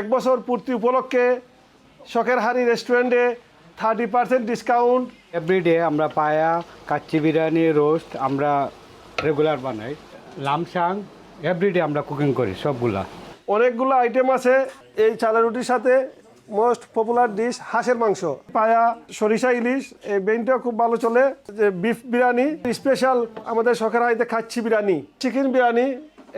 এক বছর পূর্তি উপলক্ষে শখের হারি রেস্টুরেন্টে থার্টি পার্সেন্ট ডিসকাউন্ট। এভরিডে আমরা পায়া কাচ্চি বিরিয়ানি রোস্ট আমরা রেগুলার বানাই। লামসাং এভরিডে আমরা কুকিং করি সবগুলা। অনেকগুলো আইটেম আছে এই চালের রুটির সাথে। মোস্ট পপুলার ডিশ হাঁসের মাংস। পায়া সরিষা ইলিশ এই বেনটাও খুব ভালো চলে। যে বিফ বিরিয়ানি স্পেশাল আমাদের শখের হাইতে খাচ্ছি বিরিয়ানি চিকেন বিরিয়ানি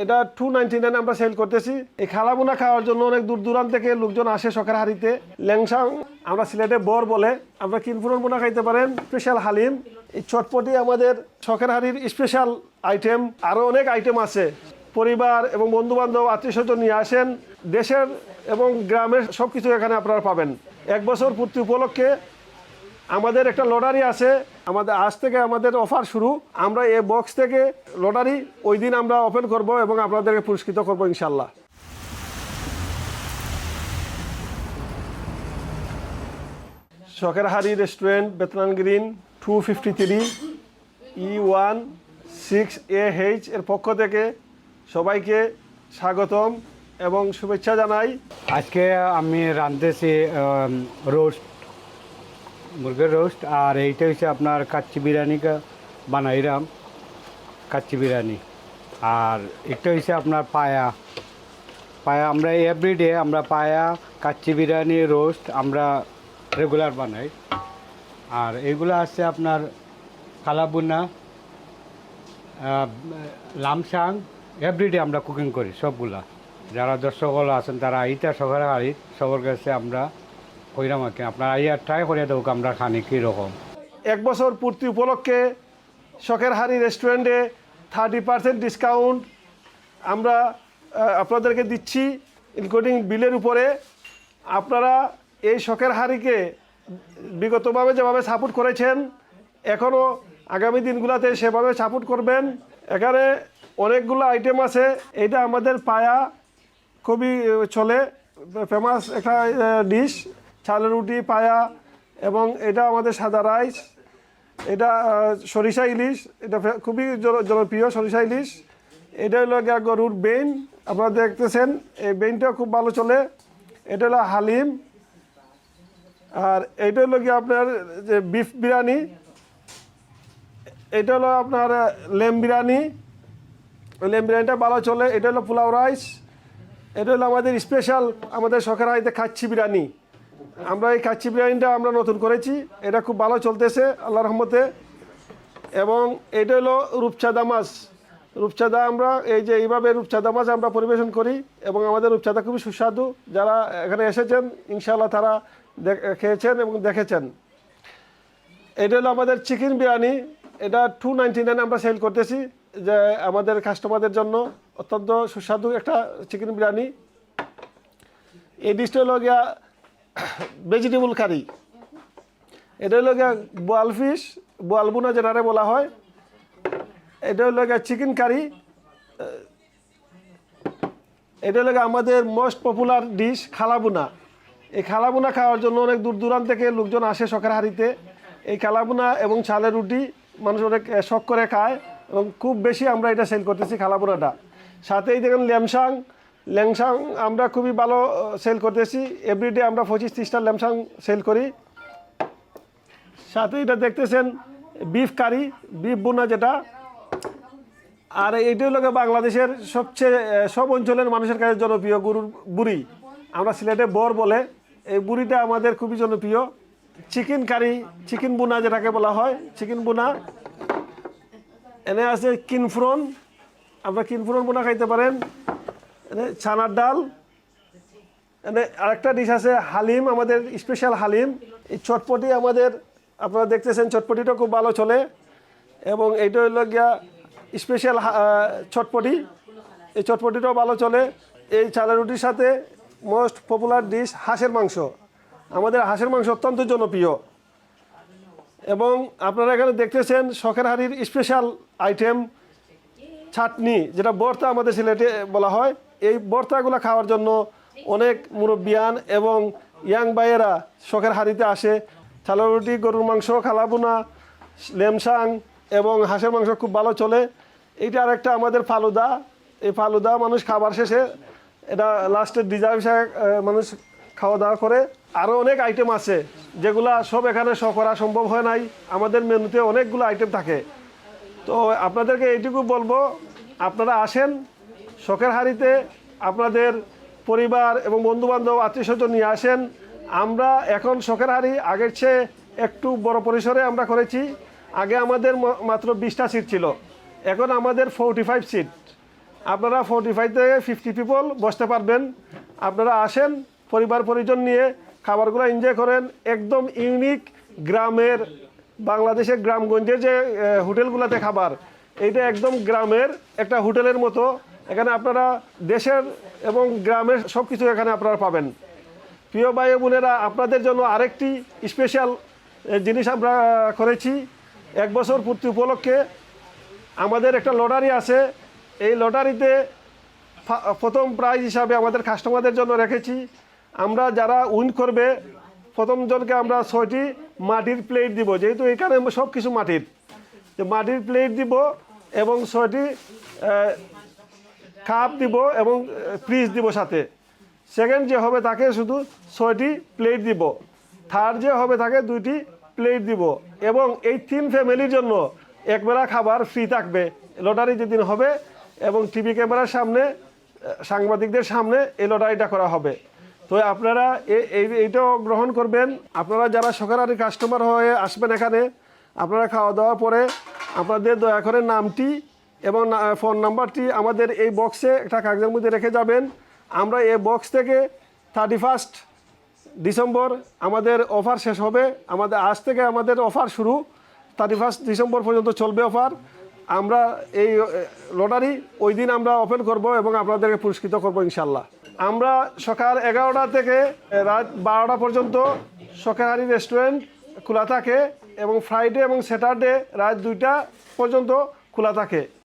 এটা টু নাইনটি নাইন আমরা সেল করতেছি। এই খালামুনা খাওয়ার জন্য অনেক দূর দূরান্ত থেকে লোকজন আসে শখের হাড়িতে। ল্যাংসাং, আমরা সিলেটে বর বলে, আমরা কিনফুরন বোনা খাইতে পারেন স্পেশাল হালিম। এই চটপটি আমাদের শখের হাড়ির স্পেশাল আইটেম আরও অনেক আইটেম আছে। পরিবার এবং বন্ধু বান্ধব আত্মীয় স্বজন নিয়ে আসেন। দেশের এবং গ্রামের সব কিছু এখানে আপনারা পাবেন। এক বছর পূর্তি উপলক্ষে আমাদের একটা লটারি আছে, আমাদের আজ থেকে আমাদের অফার শুরু। আমরা এই বক্স থেকে লটারি, ওই দিন আমরা ওপেন করব এবং আপনাদেরকে পুরস্কৃত করব ইনশাল্লাহ শখের হারি restaurant বেতনান green two fifty three E one six A H এর পক্ষ থেকে সবাইকে স্বাগতম এবং শুভেচ্ছা জানাই। আজকে আমি রাঁধতেছি রোস্ট মুরগির রোস্ট আর এইটা হচ্ছে আপনার কাচ্চি বিরিয়ানি বানাইলাম কাচ্চি বিরিয়ানি। আর এটা হচ্ছে আপনার পায়া। পায়া আমরা এভরিডে আমরা পায়া, কাচ্চি বিরিয়ানি রোস্ট আমরা রেগুলার বানাই। আর এগুলো আছে আপনার কালাবুনা লামসাং এভরিডে আমরা কুকিং করি সবগুলা। যারা দর্শকগুলো আছেন তারা আইতা সবার হাড়ি সবার কাছে আমরা কইরাম আর কি আপনারা আইয়া ট্রাই করে দেবো আমরা খানি কীরকম। এক বছর পূর্তি উপলক্ষে শখের হারি রেস্টুরেন্টে থার্টি পার্সেন্ট ডিসকাউন্ট আমরা আপনাদেরকে দিচ্ছি ইনক্লুডিং বিলের উপরে। আপনারা এই শখের হারিকে বিগতভাবে যেভাবে সাপোর্ট করেছেন এখনও আগামী দিনগুলোতে সেভাবে সাপোর্ট করবেন। এখানে অনেকগুলো আইটেম আছে এটা আমাদের পায়া, খুবই চলে, ফেমাস একটা ডিশ চালের রুটি, পায়া এবং এটা আমাদের সাদা রাইস। এটা সরিষা ইলিশ, এটা খুবই জনপ্রিয় সরিষা ইলিশ। এটা হলো গরুর বেইন। আপনারা দেখতেছেন, এই বেইনটাও খুব ভালো চলে। এটা হলো হালিম। আর এটা হলো গিয়ে আপনার যে বিফ বিরিয়ানি। এটা হলো আপনার লেম বিরিয়ানি। লেম বিরিয়ানিটা ভালো চলে। এটা হলো পোলাও রাইস। এটা হলো আমাদের স্পেশাল, আমাদের শখের হাইতে খাচ্ছি বিরিয়ানি। আমরা এই কাচ্চি বিরিয়ানিটা আমরা নতুন করেছি। এটা খুব ভালো চলতেছে, আল্লাহ রহমতে। এবং এটা হলো রূপচাঁদা মাছ। রূপচাঁদা আমরা, এই যে এইভাবে রূপচাঁদা মাছ আমরা পরিবেশন করি এবং আমাদের রূপচাঁদা খুবই সুস্বাদু। যারা এখানে এসেছেন, ইনশাআল্লাহ তারা খেয়েছেন এবং দেখেছেন। এটা হলো আমাদের চিকেন বিরিয়ানি। এটা টু নাইনটি নাইন আমরা সেল করতেছি, যে আমাদের কাস্টমারদের জন্য অত্যন্ত সুস্বাদু একটা চিকেন বিরিয়ানি। এই ডিশটা হলো গিয়া ভেজিটেবল কারি এটা হলো গিয়া বোয়াল ফিশ বোয়াল বুনা যেটারে বলা হয়। এটা হলো গিয়া চিকেন কারি এটা হলো আমাদের মোস্ট পপুলার ডিশ খালাবুনা এই খালাবুনা খাওয়ার জন্য অনেক দূর দূরান্ত থেকে লোকজন আসে শখের হাড়িতে। এই খালাবুনা এবং চালের রুটি, মানুষ অনেক শখ করে খায় এবং খুব বেশি আমরা এটা সেল করতেছি খালাবুনাটা সাথেই দেখেন ল্যামসাং ল্যাংসাং আমরা খুবই ভালো সেল করতেছি। এভরিডে আমরা পঁচিশ তিরিশটা ল্যামসাং সেল করি। সাথে এটা দেখতেছেন বিফ কারি বিফ বোনা যেটা। আর এইটা হলো বাংলাদেশের সবচেয়ে সব অঞ্চলের মানুষের কাছে জনপ্রিয় গরুর বুড়ি। আমরা সিলেটে বর বলে, এই বুড়িটা আমাদের খুবই জনপ্রিয়। চিকেন কারি চিকেন বুনা যেটাকে বলা হয় চিকেন বুনা এনে আছে কিনফ্রন। আপনারা কিনফ্রন বোনা খাইতে পারেন। ছানার ডাল। আরেকটা ডিশ আছে, হালিম, আমাদের স্পেশাল হালিম। এই চটপটি আমাদের, আপনারা দেখতেছেন চটপটিটা খুব ভালো চলে। এবং এইটা হলো গিয়া স্পেশাল চটপটি। এই চটপটিটাও ভালো চলে। এই চালের রুটির সাথে মোস্ট পপুলার ডিশ হাঁসের মাংস। আমাদের হাঁসের মাংস অত্যন্ত জনপ্রিয়। এবং আপনারা এখানে দেখতেছেন শখের হাড়ির স্পেশাল আইটেম চাটনি, যেটা বর্তা আমাদের সিলেটে বলা হয়, এই বর্তাগুলো খাওয়ার জন্য অনেক মুরব্বিয়ান এবং ইয়াং বাইয়েরা শখের হাড়িতে আসে। চালের রুটি, গরুর মাংস, খালাবুনা, লেমসাং এবং হাঁসের মাংস খুব ভালো চলে। এইটা আরেকটা আমাদের ফালুদা। এই ফালুদা মানুষ খাবার শেষে এটা লাস্টের ডিজার্ভ মানুষ খাওয়া দাওয়া করে। আরও অনেক আইটেম আছে, যেগুলা সব এখানে শো করা সম্ভব হয় নাই। আমাদের মেনুতে অনেকগুলো আইটেম থাকে। তো আপনাদেরকে এইটুকু বলব, আপনারা আসেন, শখের হাড়িতে আপনাদের পরিবার এবং বন্ধুবান্ধব আত্মীয় স্বজন নিয়ে আসেন। আমরা এখন শখের হাড়ি আগের চেয়ে একটু বড় পরিসরে আমরা করেছি। আগে আমাদের মাত্র বিশটা সিট ছিল। এখন আমাদের ফোরটি ফাইভ সিট আপনারা ফোরটি ফাইভ থেকে ফিফটি পিপল বসতে পারবেন। আপনারা আসেন পরিবার পরিজন নিয়ে খাবারগুলো এনজয় করেন। একদম ইউনিক গ্রামের বাংলাদেশের গ্রামগঞ্জের যে হোটেলগুলোতে খাবার, এইটা একদম গ্রামের একটা হোটেলের মতো। এখানে আপনারা দেশের এবং গ্রামের সব কিছু এখানে আপনারা পাবেন। প্রিয় ভাই বোনেরা, আপনাদের জন্য আরেকটি স্পেশাল জিনিস আমরা করেছি। এক বছর পূর্তি উপলক্ষে আমাদের একটা লটারি আছে। এই লটারিতে প্রথম প্রাইজ হিসাবে আমাদের কাস্টমারদের জন্য রেখেছি। আমরা যারা উইন করবে প্রথম জনকে আমরা ছয়টি মাটির প্লেট দিব, যেহেতু এখানে সব কিছু মাটির। যে মাটির প্লেট দিব এবং ছয়টি কাপ দিব এবং ফ্রিজ দিব সাথে। সেকেন্ড যে হবে তাকে শুধু ছয়টি প্লেট দিব। থার্ড যে হবে তাকে দুইটি প্লেট দিব এবং এই তিন ফ্যামিলির জন্য একবেলা খাবার ফ্রি থাকবে। লটারি যেদিন হবে এবং টিভি ক্যামেরার সামনে সাংবাদিকদের সামনে এই লটারিটা করা হবে। তো আপনারা এইটাও গ্রহণ করবেন। আপনারা যারা সকারারি কাস্টমার হয়ে আসবেন এখানে, আপনারা খাওয়া দাওয়া পরে আপনাদের দয়া করে নামটি এবং ফোন নাম্বারটি আমাদের এই বক্সে একটা কাগজের মধ্যে রেখে যাবেন। আমরা এই বক্স থেকে থার্টি ফার্স্ট ডিসেম্বর আমাদের অফার শেষ হবে। আমাদের আজ থেকে আমাদের অফার শুরু। থার্টি ফার্স্ট ডিসেম্বর পর্যন্ত চলবে অফার আমরা এই লটারি ওই দিন আমরা ওপেন করব এবং আপনাদেরকে পুরস্কৃত করব ইনশাল্লাহ আমরা সকাল এগারোটা থেকে রাত বারোটা পর্যন্ত সকালহারি রেস্টুরেন্ট খোলা থাকে এবং ফ্রাইডে এবং স্যাটারডে রাত দুইটা পর্যন্ত খোলা থাকে।